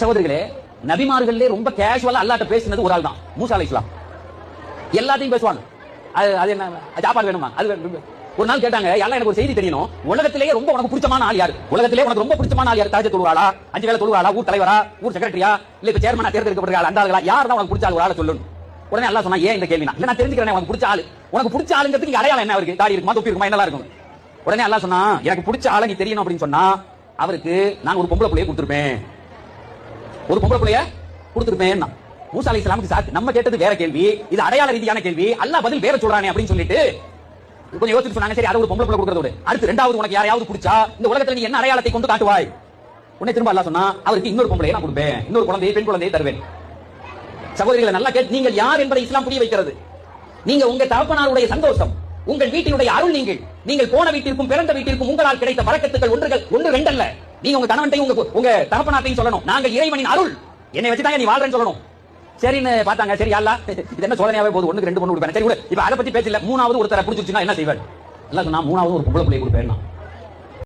சகோதரிகளே நபிமார்களே ரொம்ப கேஷுவலா அல்லாட்ட பேசினது ஒரு ஆள் தான் மூசா அலை இஸ்லாம் எல்லாத்தையும் பேசுவாங்க. அது அது என்ன சாப்பாடு வேணுமா? அது ஒரு நாள் கேட்டாங்க எல்லாம் எனக்கு ஒரு செய்தி தெரியணும்? உலகத்திலேயே ரொம்ப உனக்கு பிடிச்சமான ஆள் யாரு? உலகத்திலேயே உனக்கு ரொம்ப பிடிச்சமான ஆள் யாரு? தாஜ தொழுவாளா? அஞ்சு வேலை தொழுவாளா? ஊர் தலைவரா? ஊர் செக்ரட்டரியா இல்ல இப்ப சேர்மனா தேர்ந்தெடுக்கப்பட்ட அந்த ஆளுகளா? யார் தான் உனக்கு பிடிச்ச ஆள்? ஒரு ஆளை சொல்லணும். உடனே எல்லாம் சொன்னா ஏன் இந்த கேள்வி இல்ல நான் தெரிஞ்சுக்கிறேன் உனக்கு பிடிச்ச ஆளு. உனக்கு பிடிச்ச ஆளுங்கிறதுக்கு அடையாளம் என்ன அவருக்கு தாடி இருக்குமா? தொப்பி இருக்குமா? என்னலாம் இருக்கும் உடனே எல்லாம் சொன்னா எனக்கு பிடிச்ச ஆளை நீ தெரியணும் அப்படின்னு சொன்னா அவருக்கு நான் ஒரு பொம்பளை பிள்ளைய கொடுத்துருப்பேன். ஒரு பொம்பளை பிள்ளைய கொடுத்துருப்பேன் மூசா அலி இஸ்லாமுக்கு சாக்கு. நம்ம கேட்டது வேற கேள்வி இது அடையாள ரீதியான கேள்வி அல்லா பதில் வேற சொல்றானே அப்படின்னு சொல்லிட்டு கொஞ்சம் யோசிச்சு சொன்னாங்க. சரி அதை ஒரு பொம்பளை பிள்ளை கொடுக்கறதோடு அடுத்து ரெண்டாவது உனக்கு யாரையாவது பிடிச்சா இந்த உலகத்துல நீ என்ன அடையாளத்தை கொண்டு காட்டுவாய்? உன்னை திரும்ப அல்லா சொன்னா அவருக்கு இன்னொரு பொம்பளை நான் கொடுப்பேன் இன்னொரு குழந்தையை பெண் குழந்தையை தருவேன். சகோதரிகளை நல்லா கேட்டு நீங்கள் யார் என்பதை இஸ்லாம் புரிய வைக்கிறது. நீங்க உங்க தகப்பனாருடைய சந்தோஷம் உங்கள் வீட்டினுடைய அருள் நீங்கள். நீங்கள் போன வீட்டிற்கும் பிறந்த வீட்டிற்கும் உங்களால் கிடைத்த பழக்கத்துக்கள் ஒன்றுகள் ஒன்று ரெண்டல்ல. நீங்க உங்க கணவன்ட்டையும் உங்க உங்க தகப்பனார்ட்டையும் சொல்லணும். நாங்க இறைவனின் அருள். என்னை வச்சுதாங்க நீ வாழ்றேன்னு சொல்லணும். சரின்னு பார்த்தாங்க. சரி அல்லா இது என்ன சோதனையாவே போகுது? ஒண்ணுக்கு ரெண்டு பொண்ணு கொடுப்பேன்? சரி விடு. இப்ப அதை பத்தி பேசல மூணாவது ஒருத்தரை பிடிச்சிருச்சுன்னா என்ன செய்வார்? எல்லாம் மூணாவது ஒரு பொம்பளை பிள்ளை கொடுப்பேன்